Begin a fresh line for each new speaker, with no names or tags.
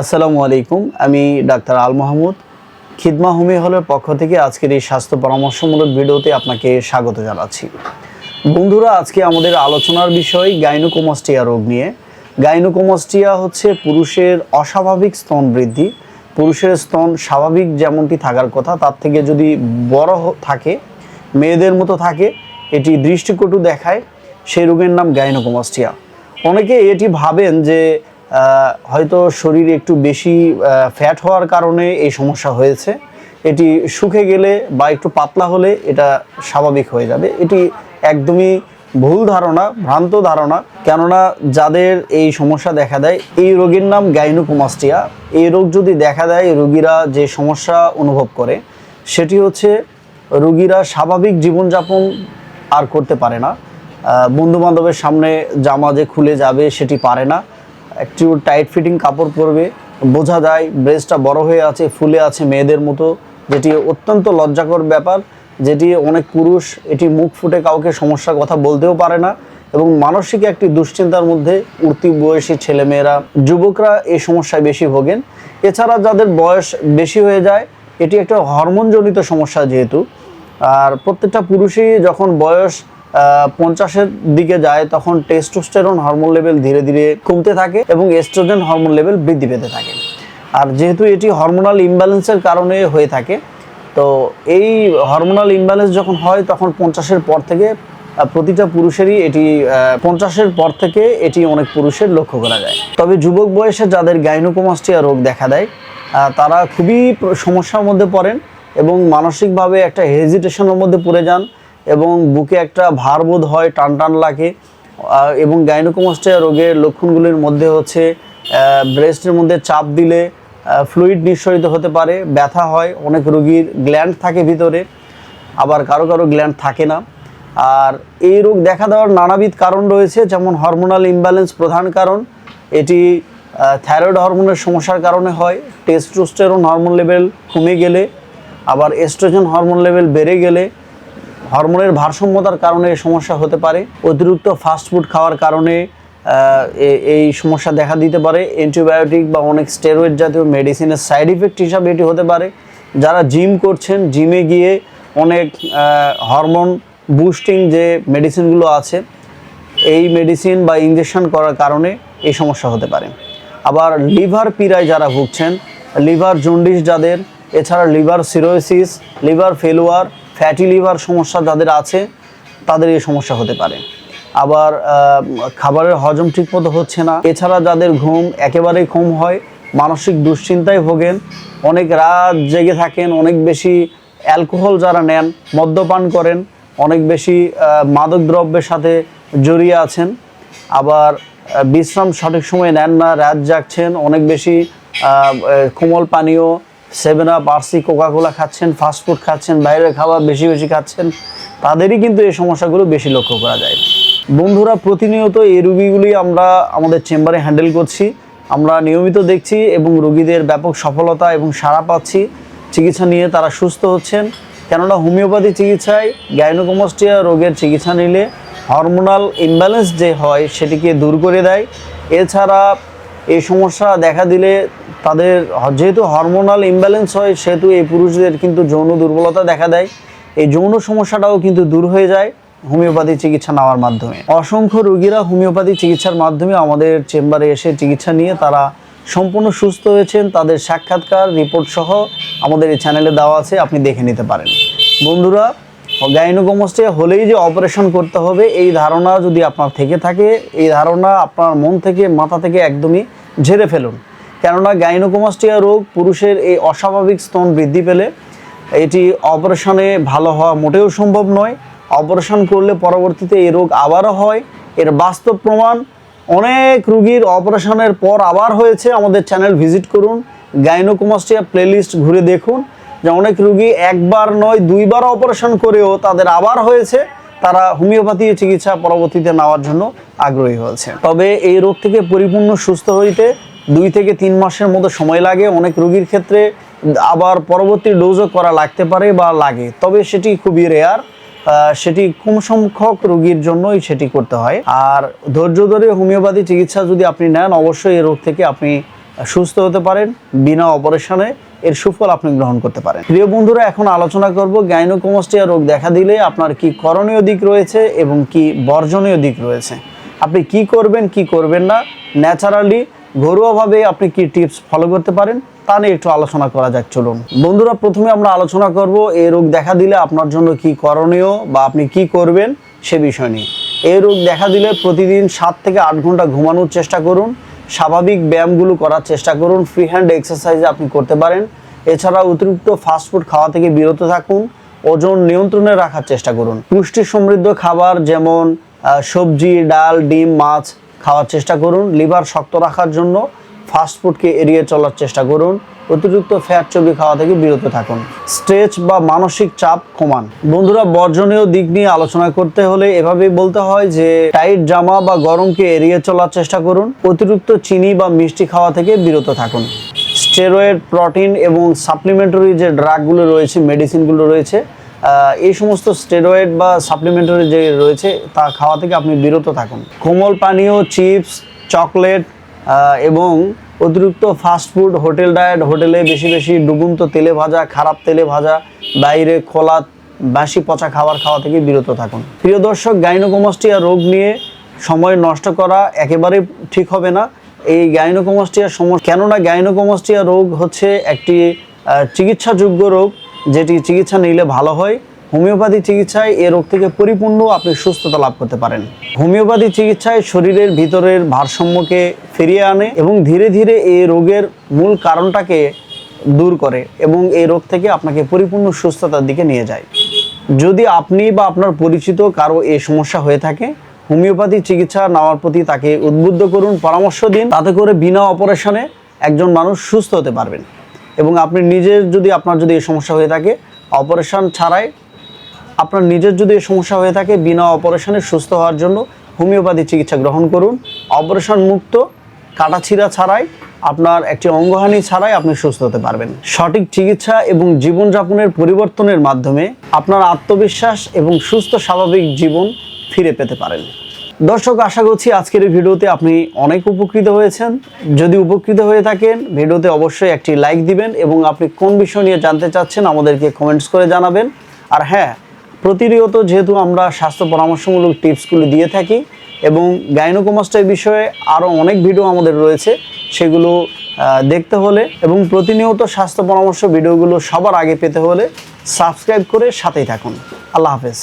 আসসালামু আলাইকুম, আমি ডাক্তার আল মাহমুদ। খিদমা হোমি হলের পক্ষ থেকে আজকের এই স্বাস্থ্য পরামর্শমূলক ভিডিওতে আপনাকে স্বাগত জানাচ্ছি। বন্ধুরা, আজকে আমাদের আলোচনার বিষয় গাইনোকোমাস্টিয়া রোগ নিয়ে। গাইনোকোমাস্টিয়া হচ্ছে পুরুষের অস্বাভাবিক স্তন বৃদ্ধি। পুরুষের স্তন স্বাভাবিক যেমনটি থাকার কথা, তার থেকে যদি বড় থাকে, মেয়েদের মতো থাকে, এটি দৃষ্টিকটু দেখায়। সেই রোগের নাম গাইনোকোমাস্টিয়া। অনেকে এটি ভাবেন যে হয়তো শরীরে একটু বেশি ফ্যাট হওয়ার কারণে এই সমস্যা হয়েছে। এটি শুকে গেলে বা একটু পাতলা হলে এটা স্বাভাবিক হয়ে যাবে। এটি একদমই ভুল ধারণা, ভ্রান্ত ধারণা। কেননা যাদের এই সমস্যা দেখা দেয়, এই রোগের নাম গাইনোকোমাস্টিয়া এই রোগ যদি দেখা দেয়, রোগীরা যে সমস্যা অনুভব করে, সেটি হচ্ছে রোগীরা স্বাভাবিক জীবনযাপন আর করতে পারে না। বন্ধু বান্ধবের সামনে জামা যে খুলে যাবে, সেটি পারে না। একটু টাইট ফিটিং কাপড় পরবে। বোঝা যায় ব্রেস্টটা বড় হয়ে আছে, ফুলে আছে মেয়েদের মতো, যেটি অত্যন্ত লজ্জাকর ব্যাপার, যেটি অনেক পুরুষ, এটি মুখ ফুটে কাউকে সমস্যার কথা বলতেও পারে না এবং মানসিক একটি দুশ্চিন্তার মধ্যে উঠতি বয়সী ছেলেমেয়েরা, যুবকরা এই সমস্যায় বেশি ভোগেন। এছাড়া যাদের বয়স বেশি হয়ে যায়, এটি একটা হরমোনজনিত সমস্যা যেহেতু। আর প্রত্যেকটা পুরুষই যখন বয়স পঞ্চাশের দিকে যায়, তখন টেস্টোস্টেরন হরমোন লেভেল ধীরে ধীরে কমতে থাকে এবং এস্ট্রোজেন হরমোন লেভেল বৃদ্ধি পেতে থাকে। আর যেহেতু এটি হরমোনাল ইমব্যালেন্সের কারণে হয়ে থাকে, তো এই হরমোনাল ইমব্যালেন্স যখন হয়, তখন পঞ্চাশের পর থেকে প্রতিটা পুরুষেরই এটি পঞ্চাশের পর থেকে এটি অনেক পুরুষের লক্ষ্য করা যায়। তবে যুবক বয়সে যাদের গাইনোকোমাস্টিয়া রোগ দেখা দেয় তারা খুবই সমস্যার মধ্যে পড়েন এবং মানসিকভাবে একটা হেজিটেশনের মধ্যে পড়ে যান। এবং বুকে একটা ভারবোধ হয় টান টান লাগে এবং গাইনোকোমাস্টিয়া রোগের লক্ষণগুলির মধ্যে হচ্ছে ব্রেস্টের মধ্যে চাপ দিলে ফ্লুইড নিঃসরিত হতে পারে, ব্যথা হয়, অনেক রোগীর গ্ল্যান্ড থাকে ভিতরে, আবার কারও কারও গ্ল্যান্ড থাকে না। আর এই রোগ দেখা দেওয়ার নানাবিধ কারণ রয়েছে, যেমন হরমোনাল ইমব্যালেন্স প্রধান কারণ। এটি থাইরয়েড হরমোনের সমস্যার কারণে হয় টেস্টোস্টেরন হরমোন লেভেল কমে গেলে, আবার এস্ট্রোজেন হরমোন লেভেল বেড়ে গেলে হরমোনের ভারসাম্যতার কারণে সমস্যা হতে পারে। অতিরিক্ত ফাস্টফুড খাওয়ার কারণে এই সমস্যা দেখা দিতে পারে। অ্যান্টিবায়োটিক বা অনেক স্টেরয়েড জাতীয় মেডিসিনের সাইড ইফেক্ট হিসাবে এটি হতে পারে। যারা জিম করছেন জিমে গিয়ে অনেক হরমোন বুস্টিং যে মেডিসিনগুলো আছে, এই মেডিসিন বা ইঞ্জেকশন করার কারণে এই সমস্যা হতে পারে। আবার লিভার পীড়ায় যারা ভুগছেন, লিভার জন্ডিস যাদের, এছাড়া liver cirrhosis liver failure fatty liver সমস্যা যাদের আছে, তাদের এই সমস্যা হতে পারে। আবার খাবারের হজম ঠিকমতো হচ্ছে না। এছাড়া যাদের ঘুম একেবারেই কম হয়, মানসিক দুশ্চিন্তায় ভোগেন, অনেক রাত জেগে থাকেন, অনেক বেশি অ্যালকোহল যারা নেন, মদ্যপান করেন, অনেক বেশি মাদক দ্রব্যের সাথে জড়িয়ে আছেন। আবার বিশ্রাম সঠিক সময়ে নেন না, রাত জাগছেন, অনেক বেশি কোমল পানীয় seven up RC Coca Cola খাচ্ছেন ফাস্টফুড খাচ্ছেন, বাইরের খাবার বেশি বেশি খাচ্ছেন, তাদেরই কিন্তু এই সমস্যাগুলো বেশি লক্ষ্য করা যায়। বন্ধুরা, প্রতিনিয়ত এই রুগীগুলি আমরা আমাদের চেম্বারে হ্যান্ডেল করছি, আমরা নিয়মিত দেখছি এবং রোগীদের ব্যাপক সফলতা এবং সাড়া পাচ্ছি, চিকিৎসা নিয়ে তারা সুস্থ হচ্ছেন। কেননা, হোমিওপ্যাথি চিকিৎসায় গাইনোকোমাস্টিয়া রোগের চিকিৎসা নিলে হরমোনাল ইমব্যালেন্স যে হয়, সেটিকে দূর করে দেয়। এছাড়া এই সমস্যা দেখা দিলে তাদের যেহেতু হরমোনাল ইমব্যালেন্স হয়, সেহেতু এই পুরুষদের কিন্তু যৌন দুর্বলতা দেখা দেয়। এই যৌন সমস্যাটাও কিন্তু দূর হয়ে যায় হোমিওপ্যাথি চিকিৎসা নেওয়ার মাধ্যমে। অসংখ্য রোগীরা হোমিওপ্যাথি চিকিৎসার মাধ্যমে আমাদের চেম্বারে এসে চিকিৎসা নিয়ে তারা সম্পূর্ণ সুস্থ হয়েছেন। তাদের সাক্ষাৎকার, রিপোর্ট সহ আমাদের এই চ্যানেলে দেওয়া আছে, আপনি দেখে নিতে পারেন। বন্ধুরা, গাইনোকোমাস্টিয়া হলেই যে অপারেশন করতে হবে, এই ধারণা যদি আপনার থেকে থাকে, এই ধারণা আপনার মন থেকে, মাথা থেকে একদমই ঝেড়ে ফেলুন। কেননা গাইনোকোমাস্টিয়া রোগ পুরুষের এই অস্বাভাবিক স্তন বৃদ্ধি পেলে এটি অপারেশনে ভালো হওয়া মোটেও সম্ভব নয়। অপারেশন করলে পরবর্তীতে এই রোগ আবারও হয়। এর বাস্তব প্রমাণ অনেক রুগীর অপারেশনের পর আবার হয়েছে। আমাদের চ্যানেল ভিজিট করুন, গাইনোকোমাস্টিয়া প্লেলিস্ট ঘুরে দেখুন, যে অনেক রুগী একবার নয়, দুইবার অপারেশন করেও তাদের আবার হয়েছে। তারা হোমিওপ্যাথি চিকিৎসা পরবর্তীতে নেওয়ার জন্য আগ্রহী হয়েছে। তবে এই রোগ থেকে পরিপূর্ণ সুস্থ হইতে দুই থেকে তিন মাসের মতো সময় লাগে। অনেক রোগীর ক্ষেত্রে আবার পরবর্তী ডোজও করা লাগতে পারে বা লাগে। তবে সেটি খুবই রেয়ার সেটি কম সংখ্যক রোগীর জন্যই সেটি করতে হয়। আর ধৈর্য ধরে হোমিওপ্যাথি চিকিৎসা যদি আপনি নেন, অবশ্যই এই রোগ থেকে আপনি সুস্থ হতে পারেন বিনা অপারেশনে। এর সুফল আপনি গ্রহণ করতে পারেন। প্রিয় বন্ধুরা, এখন আলোচনা করব গাইনোকোমাস্টিয়া রোগ দেখা দিলে আপনার কি করণীয় দিক রয়েছে এবং কি বর্জনীয় দিক রয়েছে। আপনি কি করবেন কি করবেন না? ন্যাচারালি ঘরোয়াভাবে আপনি কি টিপস ফলো করতে পারেন? তা নিয়ে একটু আলোচনা করা যাক, চলুন। বন্ধুরা, প্রথমে আমরা আলোচনা করব এই রোগ দেখা দিলে আপনার জন্য কি করণীয় বা আপনি কি করবেন সে বিষয় নিয়ে। এই রোগ দেখা দিলে প্রতিদিন সাত থেকে আট ঘণ্টা ঘুমানোর চেষ্টা করুন। স্বাভাবিক ব্যায়ামগুলো করার চেষ্টা করুন। ফ্রি হ্যান্ড এক্সারসাইজ আপনি করতে পারেন। এছাড়া অতিরিক্ত ফাস্টফুড খাওয়া থেকে বিরত থাকুন। ওজন নিয়ন্ত্রণে রাখার চেষ্টা করুন। পুষ্টি সমৃদ্ধ খাবার যেমন সবজি, ডাল, ডিম, মাছ খাওয়ার চেষ্টা করুন, লিভার শক্ত রাখার জন্য ফাস্টফুডকে এড়িয়ে চলার চেষ্টা করুন, অতিরিক্ত ফ্যাট চর্বি খাওয়া থেকে বিরত থাকুন। স্ট্রেচ বা মানসিক চাপ কমান। বন্ধুরা, বর্জনীয় দিক নিয়ে আলোচনা করতে হলে এভাবেই বলতে হয় যে টাইট জামা বা গরমকে এড়িয়ে চলার চেষ্টা করুন, অতিরিক্ত চিনি বা মিষ্টি খাওয়া থেকে বিরত থাকুন। স্টেরয়েড, প্রোটিন এবং সাপ্লিমেন্টারি যে ড্রাগগুলো রয়েছে মেডিসিনগুলো রয়েছে এই সমস্ত স্টেরয়েড বা সাপ্লিমেন্টারি যে রয়েছে, তা খাওয়া থেকে আপনি বিরত থাকুন। কোমল পানীয় চিপস চকলেট এবং অতিরিক্ত ফাস্টফুড হোটেল ডায়েট হোটেলে বেশি বেশি ডুবন্ত তেলে ভাজা, খারাপ তেলে ভাজা, বাইরে খোলা বাসি পচা খাবার খাওয়া থেকে বিরত থাকুন। প্রিয় দর্শক গাইনোকোমাস্টিয়া রোগ নিয়ে সময় নষ্ট করা একেবারে ঠিক হবে না। এই গাইনোকোমাস্টিয়া সমস্যা কেননা গাইনোকোমাস্টিয়া রোগ হচ্ছে একটি চিকিৎসাযোগ্য রোগ। যেটি চিকিৎসা নিলে ভালো হয়, হোমিওপ্যাথি চিকিৎসায় এ রোগ থেকে পরিপূর্ণ, আপনি সুস্থতা লাভ করতে পারেন। হোমিওপ্যাথি চিকিৎসায় শরীরের ভিতরের ভারসাম্যকে ফিরিয়ে আনে এবং ধীরে ধীরে এই রোগের মূল কারণটাকে দূর করে এবং এই রোগ থেকে আপনাকে পরিপূর্ণ সুস্থতার দিকে নিয়ে যায়। যদি আপনি বা আপনার পরিচিত কারও এই সমস্যা হয়ে থাকে, হোমিওপ্যাথি চিকিৎসা নেওয়ার প্রতি তাকে উদ্বুদ্ধ করুন, পরামর্শ দিন। তাতে করে বিনা অপারেশনে একজন মানুষ সুস্থ হতে পারবেন। এবং আপনি নিজের যদি আপনার যদি এই সমস্যা হয়ে থাকে, অপারেশন ছাড়াই আপনার নিজের যদি এই সমস্যা হয়ে থাকে, বিনা অপারেশনে সুস্থ হওয়ার জন্য হোমিওপ্যাথি চিকিৎসা গ্রহণ করুন। অপারেশন মুক্ত কাটাছিড়া ছাড়াই আপনার একটি অঙ্গহানি ছাড়াই আপনি সুস্থ হতে পারবেন। সঠিক চিকিৎসা এবং জীবনযাপনের পরিবর্তনের মাধ্যমে আপনার আত্মবিশ্বাস এবং সুস্থ স্বাভাবিক জীবন ফিরে পেতে পারেন। দর্শক, আশা করছি আজকের এই ভিডিওতে আপনি অনেক উপকৃত হয়েছেন। যদি উপকৃত হয়ে থাকেন, ভিডিওতে অবশ্যই একটি লাইক দিবেন এবং আপনি কোন বিষয় নিয়ে জানতে চাচ্ছেন আমাদেরকে কমেন্টস করে জানাবেন। আর হ্যাঁ প্রতিনিয়ত যেহেতু আমরা স্বাস্থ্য পরামর্শমূলক টিপসগুলো দিয়ে থাকি এবং গাইনোকোমাস্টার বিষয়ে আরও অনেক ভিডিও আমাদের রয়েছে, সেগুলো দেখতে হলে এবং প্রতিনিয়ত স্বাস্থ্য পরামর্শ ভিডিওগুলো সবার আগে পেতে হলে সাবস্ক্রাইব করে সাথেই থাকুন। আল্লাহ হাফেজ।